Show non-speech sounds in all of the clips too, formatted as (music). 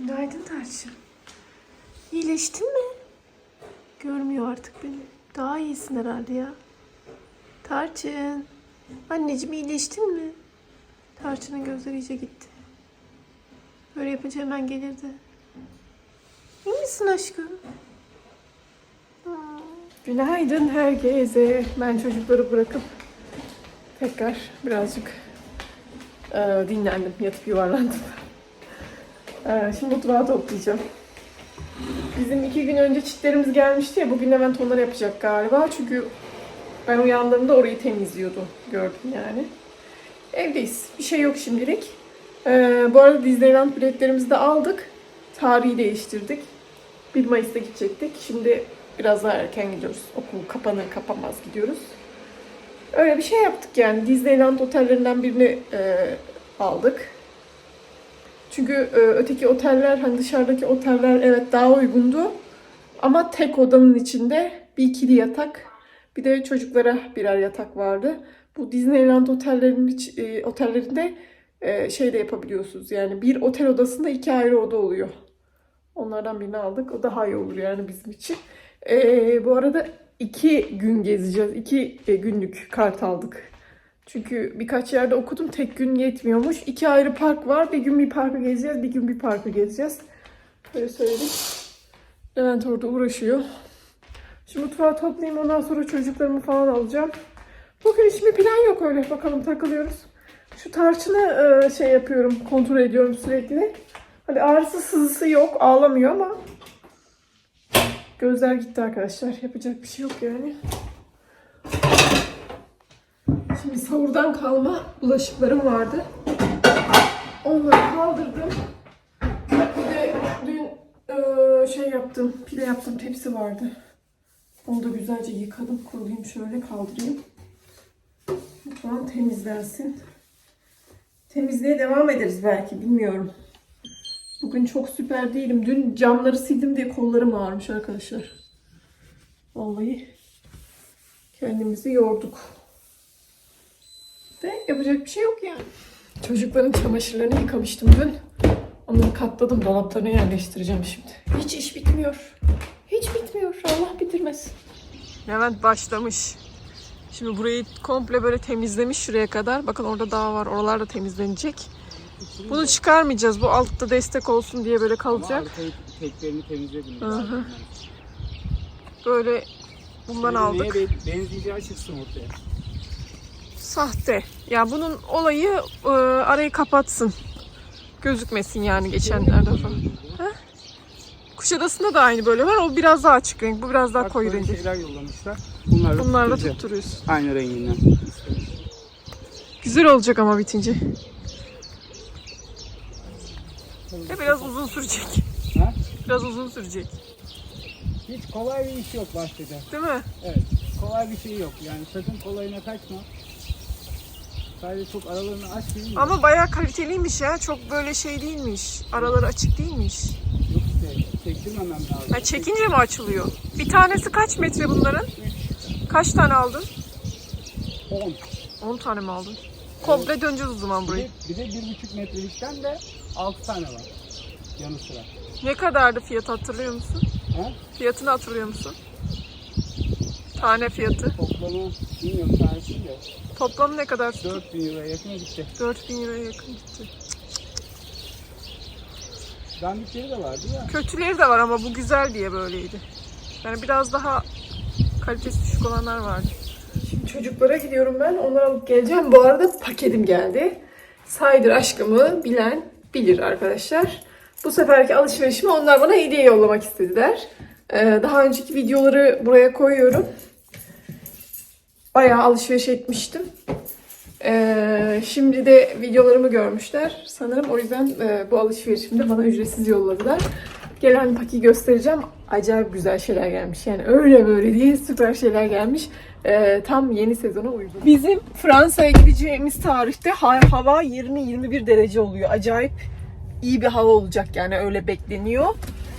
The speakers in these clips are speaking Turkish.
Günaydın Tarçın. İyileştin mi? Görmüyor artık beni. Daha iyisin herhalde ya. Tarçın. Anneciğim iyileştin mi? Tarçın'ın gözleri iyice gitti. Böyle yapınca hemen gelirdi. İyi misin aşkım? Günaydın herkese. Ben çocukları bırakıp tekrar birazcık eee, dinlendim. Yatıp yuvarlandım. Eee, şimdi mutfağı toplayacağım. Bizim iki gün önce çitlerimiz gelmişti ya. Bugün Levent onları yapacak galiba. Çünkü ben uyandığımda orayı temizliyordu. Gördüm yani. Evdeyiz. Bir şey yok şimdilik. Ee, bu arada Disneyland biletlerimizi de aldık. Tarihi değiştirdik. 1 Mayıs'ta gidecektik. Şimdi biraz daha erken gidiyoruz. Okul kapanır kapanmaz gidiyoruz. Öyle bir şey yaptık yani. Disneyland otellerinden birini e, aldık. Çünkü e, öteki oteller hani dışarıdaki oteller evet daha uygundu. Ama tek odanın içinde bir ikili yatak bir de çocuklara birer yatak vardı. Bu Disneyland otellerinin e, otellerinde e, şey de yapabiliyorsunuz. Yani bir otel odasında iki ayrı oda oluyor. Onlardan birini aldık. O daha iyi olur yani bizim için. E, bu arada iki gün gezeceğiz. İki e, günlük kart aldık. Çünkü birkaç yerde okudum tek gün yetmiyormuş. İki ayrı park var. Bir gün bir parkı gezeceğiz, bir gün bir parkı gezeceğiz. Böyle söyledim. Levent orada uğraşıyor. Şimdi mutfağı toplayayım ondan sonra çocuklarımı falan alacağım. Bugün hiçbir plan yok öyle. Bakalım takılıyoruz. Şu tarçını e, şey yapıyorum, kontrol ediyorum sürekli. Hani ağrısı sızısı yok, ağlamıyor ama gözler gitti arkadaşlar. Yapacak bir şey yok yani. Şimdi sahurdan kalma bulaşıklarım vardı. Onları kaldırdım. Bir de dün eee, şey yaptım, pile yaptım tepsi vardı. Onu da güzelce yıkadım, kurulayım şöyle kaldırayım. Mutfağım temizlensin. Temizliğe devam ederiz belki, bilmiyorum. Bugün çok süper değilim. Dün camları sildim diye kollarım ağrımış arkadaşlar. Vallahi kendimizi yorduk. De yapacak bir şey yok yani. Çocukların çamaşırlarını yıkamıştım dün. Onları katladım, dolaplarına yerleştireceğim şimdi. Hiç iş bitmiyor. Hiç bitmiyor. Allah bitirmesin. Levent başlamış. Şimdi burayı komple böyle temizlemiş şuraya kadar. Bakın orada dağ var. Oralar da temizlenecek. Bunu çıkarmayacağız. Bu altta destek olsun diye böyle kalacak. Arkayı teklerini temizledim. Böyle bundan aldık. Neye be- benzeyeceği çıksın ortaya. Sahte. Ya bunun olayı e, arayı kapatsın. Gözükmesin yani geçenlerde falan. Ha? Kuşadası'nda da aynı böyle var. O biraz daha açık renk. Bu biraz daha Bak koyu renk. şeyler yollamışlar. Bunlar da Bunlarla tutturuyorsun. Aynı renginden. Güzel olacak ama bitince. Ve biraz uzun sürecek. Ha? Biraz uzun sürecek. Hiç kolay bir iş yok bahçede. Değil mi? Evet. Kolay bir şey yok. Yani sakın kolayına kaçma. Sadece çok aralarını aç değil mi? Ama bayağı kaliteliymiş ya. Çok böyle şey değilmiş. Araları açık değilmiş. Yok işte. Çektirmemem lazım. Ha, çekince mi açılıyor? Bir tanesi kaç metre bunların? Kaç tane aldın? 10. 10 tane mi aldın? Komple döneceğiz o zaman Bir burayı. de, bir de 1,5 metrelikten de 6 tane var. Yanı sıra. Ne kadardı fiyatı hatırlıyor musun? Ha? Fiyatını hatırlıyor musun? Tane fiyatı. Toplamı bilmiyorum tanesi de Toplamı ne kadar? 4000 liraya yakın gitti. 4000 liraya yakın gitti. Dandikleri de vardı ya. Kötüleri de var ama bu güzel diye böyleydi. Yani biraz daha kalitesi düşük olanlar vardı. Şimdi çocuklara gidiyorum ben. Onları alıp geleceğim. Bu arada paketim geldi. Saydır aşkımı bilen bilir arkadaşlar. Bu seferki alışverişimi onlar bana hediye yollamak istediler. Ee, daha önceki videoları buraya koyuyorum. Bayağı alışveriş etmiştim. Ee, şimdi de videolarımı görmüşler. Sanırım o yüzden e, bu alışverişimde bana ücretsiz yolladılar. Gelen paki göstereceğim. Acayip güzel şeyler gelmiş. Yani öyle böyle değil süper şeyler gelmiş. Ee, tam yeni sezona uygun. Bizim Fransa'ya gideceğimiz tarihte ha- hava 20-21 derece oluyor. Acayip iyi bir hava olacak yani öyle bekleniyor.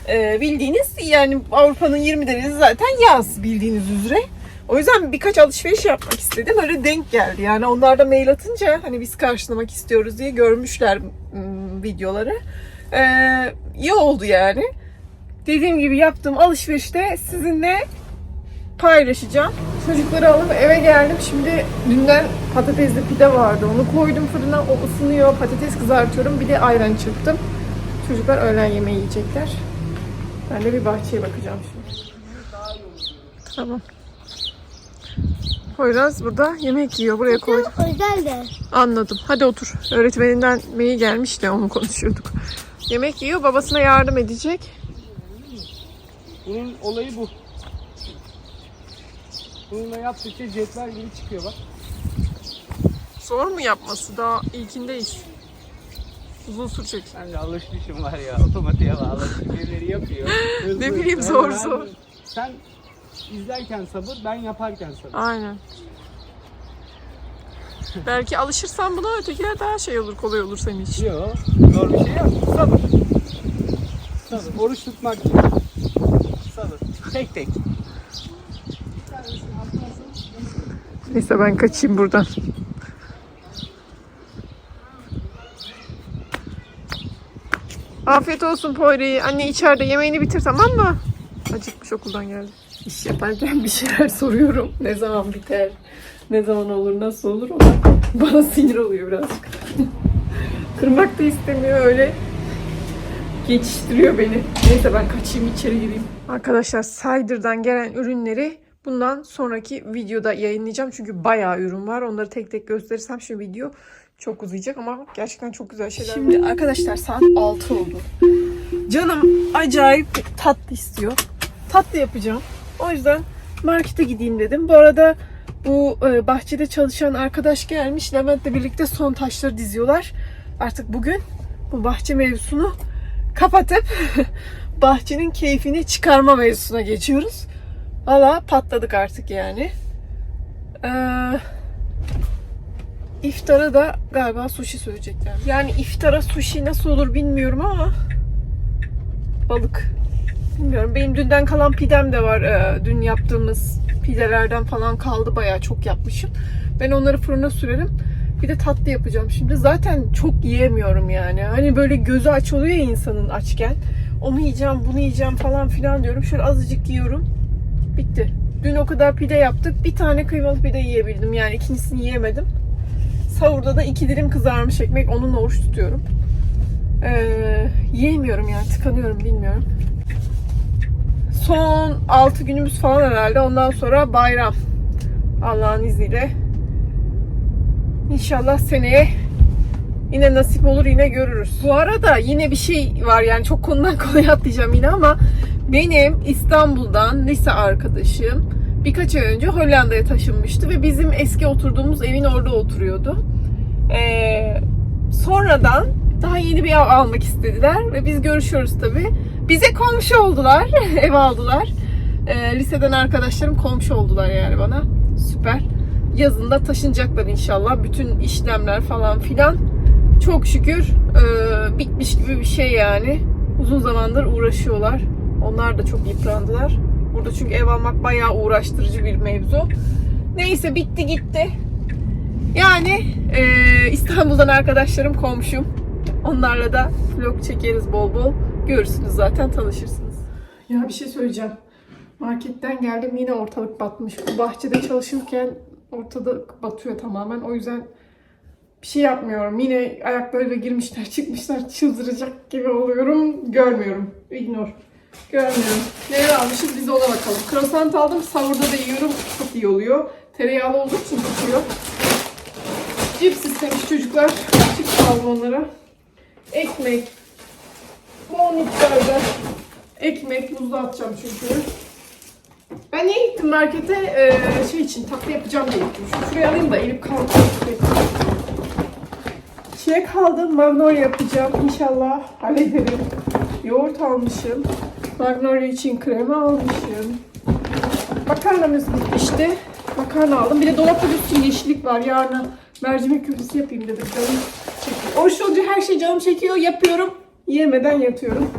Ee, bildiğiniz yani Avrupa'nın 20 derecesi zaten yaz bildiğiniz üzere. O yüzden birkaç alışveriş yapmak istedim. Öyle denk geldi. Yani onlar da mail atınca hani biz karşılamak istiyoruz diye görmüşler videoları. Ee, iyi oldu yani. Dediğim gibi yaptığım alışverişte sizinle paylaşacağım. Çocukları alıp eve geldim. Şimdi dünden patatesli pide vardı. Onu koydum fırına. O ısınıyor. Patates kızartıyorum. Bir de ayran çırptım. Çocuklar öğlen yemeği yiyecekler. Ben de bir bahçeye bakacağım şimdi. Tamam. Poyraz burada yemek yiyor. Buraya koy. Özel de. Anladım. Hadi otur. Öğretmeninden mail gelmiş de onu konuşuyorduk. Yemek yiyor. Babasına yardım edecek. Bunun olayı bu. Bununla yaptıkça cetvel gibi çıkıyor bak. Zor mu yapması? Daha ilkindeyiz. Uzun sürecek. Ben de alışmışım var ya otomatiğe bağladım. Birileri yapıyor. Hızlı. (laughs) Ne bileyim, zor zor. Sen izlerken sabır, ben yaparken sabır. Aynen. Belki alışırsan buna ötekiler daha şey olur, kolay olur senin için. Yok, zor bir şey yok. Sabır. Sabır. Oruç tutmak gibi. Sabır. Tek tek. Neyse ben kaçayım buradan. Afiyet olsun Poyri. Anne içeride yemeğini bitir tamam mı? Acıkmış okuldan geldi. İş yaparken bir şeyler soruyorum. Ne zaman biter? Ne zaman olur? Nasıl olur? O da bana sinir oluyor birazcık. (laughs) Kırmak da istemiyor öyle. Geçiştiriyor beni. Neyse ben kaçayım içeri gireyim. Arkadaşlar Cider'dan gelen ürünleri bundan sonraki videoda yayınlayacağım. Çünkü bayağı ürün var. Onları tek tek gösterirsem şu video çok uzayacak ama gerçekten çok güzel şeyler Şimdi arkadaşlar saat 6 oldu. Canım acayip tatlı istiyor. Tatlı yapacağım. O yüzden markete gideyim dedim. Bu arada bu e, bahçede çalışan arkadaş gelmiş. Levent'le birlikte son taşları diziyorlar. Artık bugün bu bahçe mevzusunu kapatıp (laughs) bahçenin keyfini çıkarma mevzusuna geçiyoruz. Valla patladık artık yani. Ee, iftara da galiba sushi söyleyecekler. Yani iftara sushi nasıl olur bilmiyorum ama balık. Bilmiyorum. Benim dünden kalan pidem de var. Ee, dün yaptığımız pidelerden falan kaldı. Bayağı çok yapmışım. Ben onları fırına sürerim. Bir de tatlı yapacağım şimdi. Zaten çok yiyemiyorum yani. Hani böyle gözü aç oluyor ya insanın açken. Onu yiyeceğim, bunu yiyeceğim falan filan diyorum. Şöyle azıcık yiyorum. Bitti. Dün o kadar pide yaptık. Bir tane kıymalı pide yiyebildim. Yani ikincisini yiyemedim. Sahurda da iki dilim kızarmış ekmek. Onunla oruç tutuyorum. Ee, yiyemiyorum yani. Tıkanıyorum bilmiyorum. Son 6 günümüz falan herhalde. Ondan sonra bayram. Allah'ın izniyle. İnşallah seneye yine nasip olur yine görürüz. Bu arada yine bir şey var yani çok konudan (laughs) konuya atlayacağım yine ama benim İstanbul'dan lise arkadaşım birkaç ay önce Hollanda'ya taşınmıştı ve bizim eski oturduğumuz evin orada oturuyordu. Ee, sonradan daha yeni bir ev almak istediler ve biz görüşüyoruz tabii. Bize komşu oldular, (laughs) ev aldılar. Ee, liseden arkadaşlarım komşu oldular yani bana. Süper. Yazında taşınacaklar inşallah. Bütün işlemler falan filan. Çok şükür e, bitmiş gibi bir şey yani. Uzun zamandır uğraşıyorlar. Onlar da çok yıprandılar. Burada çünkü ev almak bayağı uğraştırıcı bir mevzu. Neyse bitti gitti. Yani e, İstanbul'dan arkadaşlarım komşum. Onlarla da vlog çekeriz bol bol. Görürsünüz zaten tanışırsınız. Ya bir şey söyleyeceğim. Marketten geldim yine ortalık batmış. Bu bahçede çalışırken ortalık batıyor tamamen. O yüzden bir şey yapmıyorum. Yine ayaklarıyla girmişler çıkmışlar çıldıracak gibi oluyorum. Görmüyorum. Ignore. Görmüyorum. Neler almışız biz ona bakalım. Croissant aldım. Savurda da yiyorum. Çok iyi oluyor. Tereyağlı olduğu için tutuyor. Cips istemiş çocuklar. Cips aldım onlara. Ekmek. Bol miktarda ekmek buzluğa atacağım çünkü. Ben niye gittim markete? Ee, şey için tatlı yapacağım diye gittim. Şunu şuraya alayım da elip kalmasın. Çilek aldım. Magnolia yapacağım. İnşallah hallederim. Yoğurt almışım. Magnolia için krema almışım. Makarnamız bitmişti. Makarna aldım. Bir de dolapta bir sürü yeşillik var. Yarın mercimek köftesi yapayım dedim. Canım çekiyor. Oruç olunca her şey canım çekiyor. Yapıyorum. Yemeden yatıyorum.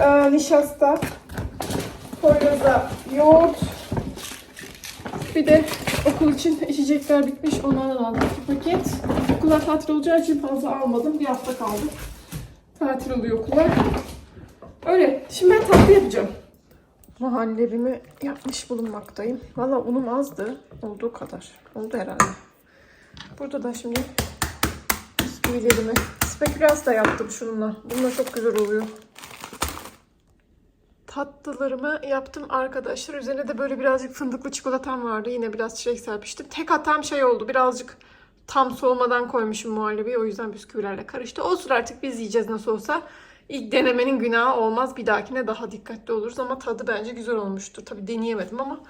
Ee, nişasta. Poyraza yoğurt. Bir de okul için içecekler bitmiş. Onlardan aldım iki paket. Okullar tatil olacağı için fazla almadım. Bir hafta kaldı. tatil oluyor okullar. Öyle. Şimdi ben tatlı yapacağım. Muhallebimi yapmış bulunmaktayım. Valla unum azdı. Olduğu kadar. Oldu herhalde. Burada da şimdi bisküvilerimi. Spekülas da yaptım şununla. Bununla çok güzel oluyor. Tatlılarımı yaptım arkadaşlar. Üzerine de böyle birazcık fındıklı çikolatam vardı. Yine biraz çilek serpiştim. Tek hatam şey oldu. Birazcık tam soğumadan koymuşum muhallebiyi. O yüzden bisküvilerle karıştı. Olsun artık biz yiyeceğiz nasıl olsa. İlk denemenin günahı olmaz. Bir dahakine daha dikkatli oluruz. Ama tadı bence güzel olmuştur. Tabii deneyemedim ama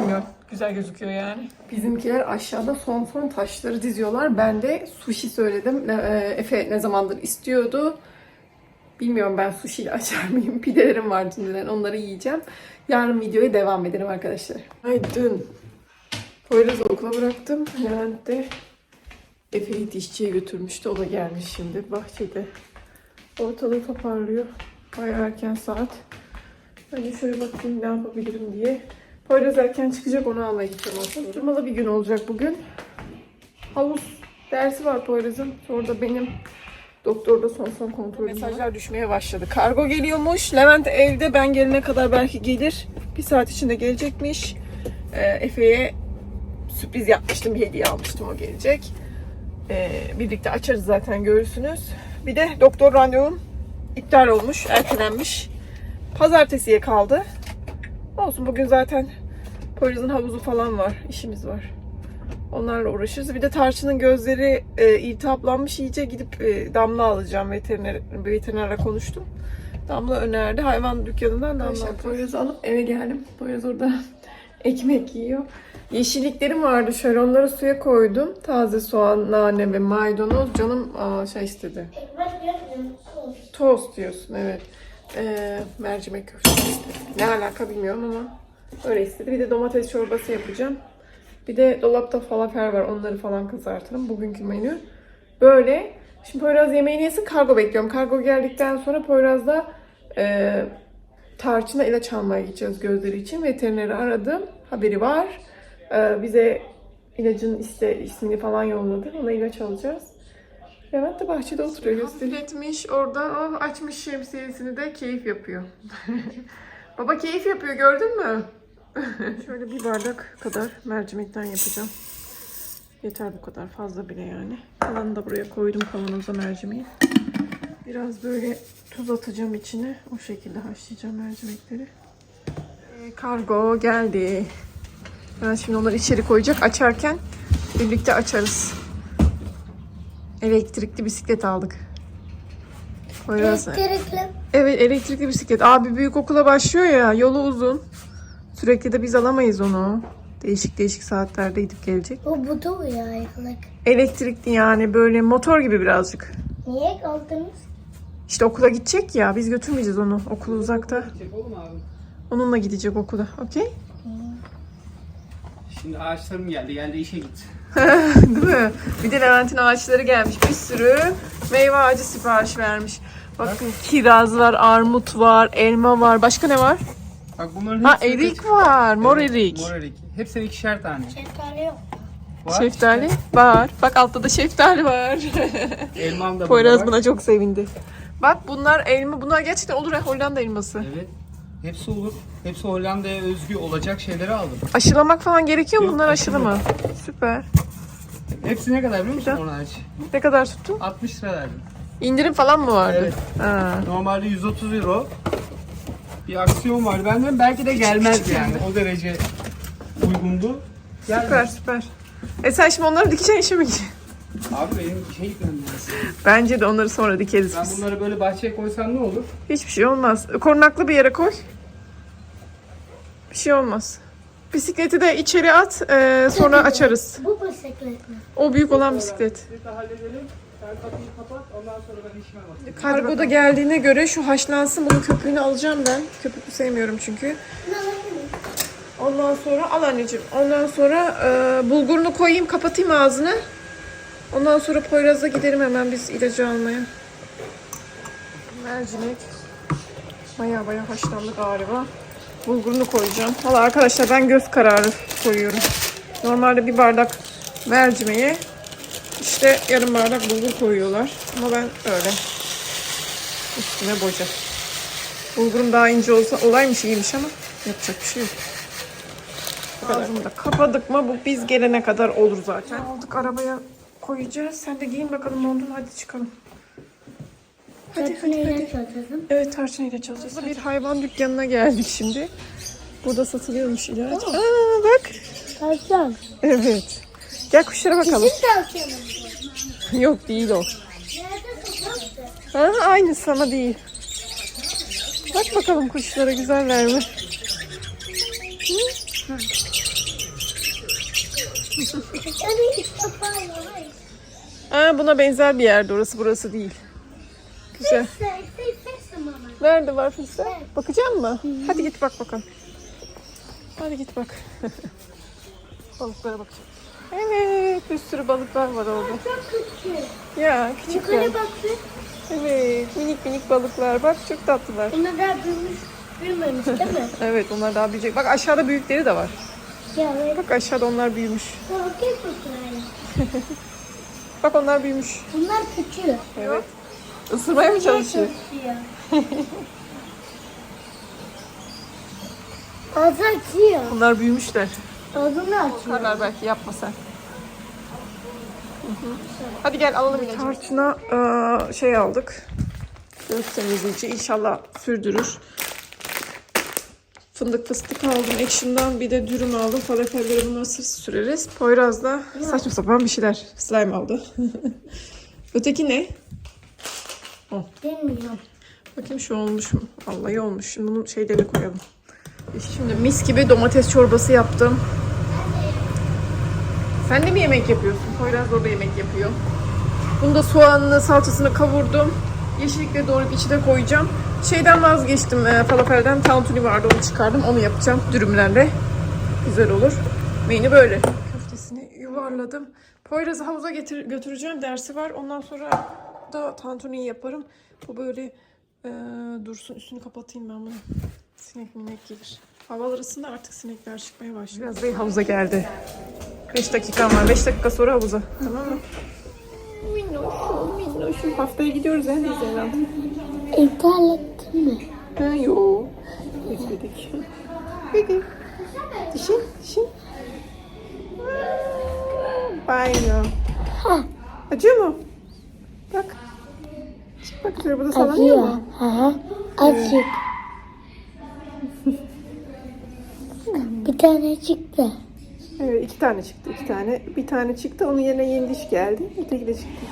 bilmiyorum. Güzel gözüküyor yani. Bizimkiler aşağıda son son taşları diziyorlar. Ben de sushi söyledim. E, Efe ne zamandır istiyordu. Bilmiyorum ben sushi ile açar mıyım? (laughs) Pidelerim var şimdiden onları yiyeceğim. Yarın videoya devam edelim arkadaşlar. Ay dün Poyraz'ı okula bıraktım. Levent de Efe'yi dişçiye götürmüştü. O da gelmiş şimdi bahçede. Ortalığı toparlıyor. Bayağı erken saat. Hani şöyle bakayım ne yapabilirim diye. Poyraz erken çıkacak onu almaya gideceğim aslında. Durmalı bir gün olacak bugün. Havuz dersi var Poyraz'ın. Sonra da benim doktorda son son kontrol Mesajlar düşmeye başladı. Kargo geliyormuş. Levent evde ben gelene kadar belki gelir. Bir saat içinde gelecekmiş. Ee, Efe'ye sürpriz yapmıştım. Bir hediye almıştım o gelecek. Ee, birlikte açarız zaten görürsünüz. Bir de doktor randevum iptal olmuş, ertelenmiş. Pazartesiye kaldı. Olsun bugün zaten Poyraz'ın havuzu falan var, işimiz var. Onlarla uğraşırız. Bir de Tarçın'ın gözleri e, iltihaplanmış. iyice gidip e, damla alacağım. Veteriner, veterinerle konuştum. Damla önerdi. Hayvan dükkanından damla alacağım. Poyraz'ı alıp eve geldim. Poyraz orada (laughs) ekmek yiyor. Yeşilliklerim vardı. Şöyle onları suya koydum. Taze soğan, nane ve maydanoz. Canım aa, şey istedi. Ekmek. Tost diyorsun evet. Ee, mercimek köftesi. Ne alaka bilmiyorum ama öyle istedi. Bir de domates çorbası yapacağım. Bir de dolapta falafel var. Onları falan kızartırım. Bugünkü menü. Böyle. Şimdi Poyraz yemeğini yesin. Kargo bekliyorum. Kargo geldikten sonra Poyraz'da e, tarçına ilaç almaya gideceğiz gözleri için. Veterineri aradım. Haberi var. E, bize ilacın iste, ismini falan yolladı. Ona ilaç alacağız. Levent de bahçede oturuyor gösteriyor. etmiş orada oh, açmış şemsiyesini de keyif yapıyor. (laughs) Baba keyif yapıyor gördün mü? (laughs) Şöyle bir bardak kadar mercimekten yapacağım. Yeter bu kadar fazla bile yani. Kalanını da buraya koydum kavanoza mercimeği. Biraz böyle tuz atacağım içine. O şekilde haşlayacağım mercimekleri. Ee, kargo geldi. Ben şimdi onları içeri koyacak. Açarken birlikte açarız. Elektrikli bisiklet aldık. Elektrikli. Evet elektrikli bisiklet. Abi büyük okula başlıyor ya yolu uzun. Sürekli de biz alamayız onu. Değişik değişik saatlerde gidip gelecek. Bu budu ya ayaklık. Elektrikli yani böyle motor gibi birazcık. Niye aldınız? İşte okula gidecek ya biz götürmeyeceğiz onu. Okul uzakta. Çek oğlum abi. Onunla gidecek okula. Okey? Şimdi ağaçlarım geldi. Geldi işe git. (laughs) Değil mi? Bir de Levent'in ağaçları gelmiş. Bir sürü meyve ağacı sipariş vermiş. Bakın kiraz var, armut var, elma var. Başka ne var? Bak bunların Ha hepsi erik var. Mor Evet, erik. Mor erik. Hepsine ikişer tane. Şeftali yok. Var. Şeftali var. Bak altta da şeftali var. (laughs) Elmam da Poyraz burada var. buna çok sevindi. Bak bunlar elma. Bunlar gerçekten olur ha Hollanda elması. Evet. Hepsi olur. Hepsi Hollanda'ya özgü olacak şeyleri aldım. Aşılamak falan gerekiyor mu? Yok, Bunlar aşılı mı? Süper. Hepsi ne kadar biliyor musun Güzel. Ne kadar tuttun? 60 lira verdim. İndirim falan mı vardı? Evet. Ha. Normalde 130 euro. Bir aksiyon var. Ben de belki de gelmez yani. O derece uygundu. Gelmez. Süper süper. E sen şimdi onları dikeceksin gideceksin? Abi benim şey gitmem lazım. Bence de onları sonra dikeriz Ben biz. bunları böyle bahçeye koysam ne olur? Hiçbir şey olmaz. Korunaklı bir yere koy. Bir şey olmaz. Bisikleti de içeri at. e, sonra açarız. Bu bisiklet mi? O büyük olan bisiklet. Bir de halledelim. Sen kapıyı kapat. Ondan sonra ben işime bakayım. Kargo da geldiğine göre şu haşlansın. Bunun köpüğünü alacağım ben. Köpüklü sevmiyorum çünkü. Ondan sonra al anneciğim. Ondan sonra e, bulgurunu koyayım, kapatayım ağzını. Ondan sonra Poyraz'a gidelim hemen biz ilacı almaya. Mercimek. Baya baya haşlandı galiba. Bulgurunu koyacağım. Valla arkadaşlar ben göz kararı koyuyorum. Normalde bir bardak mercimeğe işte yarım bardak bulgur koyuyorlar. Ama ben öyle. Üstüne boca. Bulgurum daha ince olsa olaymış iyiymiş ama yapacak bir şey yok. Ağzını da kapadık mı bu biz gelene kadar olur zaten. Aldık arabaya koyacağız. Sen de giyin bakalım montunu hadi çıkalım. Hadi hadi hadi. Evet tarçın ile çalışacağız. Bir hayvan dükkanına geldik şimdi. Burada satılıyormuş ilaç. Aa bak. Tavşan. Evet. Gel kuşlara bakalım. Bizim tavşanımız. Yok değil o. Ha, aynısı ama değil. Bak bakalım kuşlara ilk defa var. Aa, buna benzer bir yerde orası burası değil. Güzel. Nerede var Filse? Bakacak mı? Hadi git bak bakalım. Hadi git bak. (laughs) Balıklara bakacağım. Evet bir sürü balıklar var orada. Çok küçük. Ya küçükler. Yukarı baktı. Evet minik minik balıklar. Bak çok tatlılar. Onlar daha büyümüş, büyümemiş değil mi? (laughs) Evet onlar daha büyüyecek. Bak aşağıda büyükleri de var. ya evet. Bak aşağıda onlar büyümüş. Korkuyor (laughs) musun Bak onlar büyümüş. Bunlar küçük. Evet. Isırmaya mı çalışıyor? (laughs) Ağzı açıyor. Onlar büyümüşler. Ağzını açıyor. Korkarlar belki yapma sen. Hı hı. Hadi gel alalım ilacı. Tarçına eee, şey aldık. Göz temizleyici inşallah sürdürür. Fındık fıstık aldım. Ekşimden bir de dürüm aldım. Falafelleri bunu nasıl süreriz? Poyraz da saçma sapan bir şeyler. Slime aldı. (laughs) Öteki ne? Bilmiyorum. Bakayım şu olmuş mu? Vallahi olmuş. Şimdi bunun şeylerini koyalım. Şimdi mis gibi domates çorbası yaptım. Sen de mi yemek yapıyorsun? Poyraz da orada yemek yapıyor. Bunu da soğanını, salçasını kavurdum. Yeşillikleri doğrayıp içine koyacağım. Şeyden vazgeçtim. E, falafelden tantuni vardı onu çıkardım. Onu yapacağım dürümlerle. Güzel olur. Menü böyle. Köftesini yuvarladım. Poyraz'ı havuza getir, götüreceğim. Dersi var. Ondan sonra da tantuni yaparım. Bu böyle e, dursun. Üstünü kapatayım ben bunu. Sinek minek gelir. Havalar ısındı artık sinekler çıkmaya başladı. Biraz da havuza geldi. 5 dakikam var. 5 dakika sonra havuza. Tamam mı? Minnoşum, minnoşum. Haftaya gidiyoruz ya Zeynep. İptal ettin mi? Ha yo. Bekledik. Peki. Dişin, dişin. Banyo. Ha. Acıyor mu? Bak. Çık bak şuraya burada sallanıyor mu? Hı hı. (laughs) Bir tane çıktı. Evet iki tane çıktı iki tane. Bir tane çıktı onun yerine yeni diş geldi. Öteki de çıktı.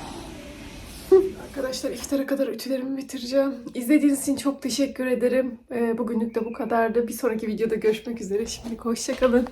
Arkadaşlar iftara kadar ütülerimi bitireceğim. İzlediğiniz için çok teşekkür ederim. Ee, bugünlük de bu kadardı. Bir sonraki videoda görüşmek üzere. Şimdilik hoşçakalın.